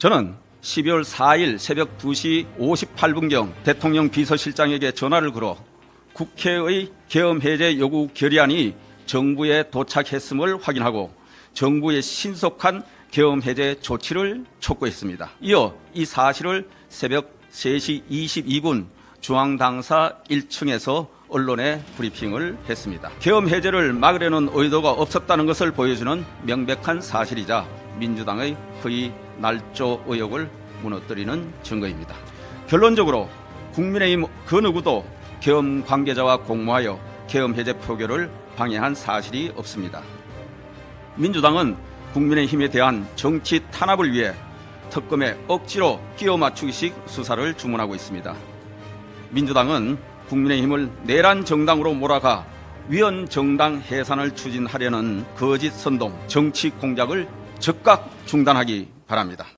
저는 12월 4일 새벽 2시 58분경 대통령 비서실장에게 전화를 걸어 국회의 계엄 해제 요구 결의안이 정부에 도착했음을 확인하고 정부의 신속한 계엄 해제 조치를 촉구했습니다. 이어 이 사실을 새벽 3시 22분 중앙당사 1층에서 언론에 브리핑을 했습니다. 계엄 해제를 막으려는 의도가 없었다는 것을 보여주는 명백한 사실이자 민주당의 허위 날조 의혹을 무너뜨리는 증거입니다. 결론적으로 국민의힘 그 누구도 계엄 관계자와 공모하여 계엄 해제 표결을 방해한 사실이 없습니다. 민주당은 국민의힘에 대한 정치 탄압을 위해 특검에 억지로 끼워 맞추기식 수사를 주문하고 있습니다. 민주당은 국민의힘을 내란 정당으로 몰아가 위헌 정당 해산을 추진하려는 거짓 선동, 정치 공작을 즉각 중단하기 바랍니다.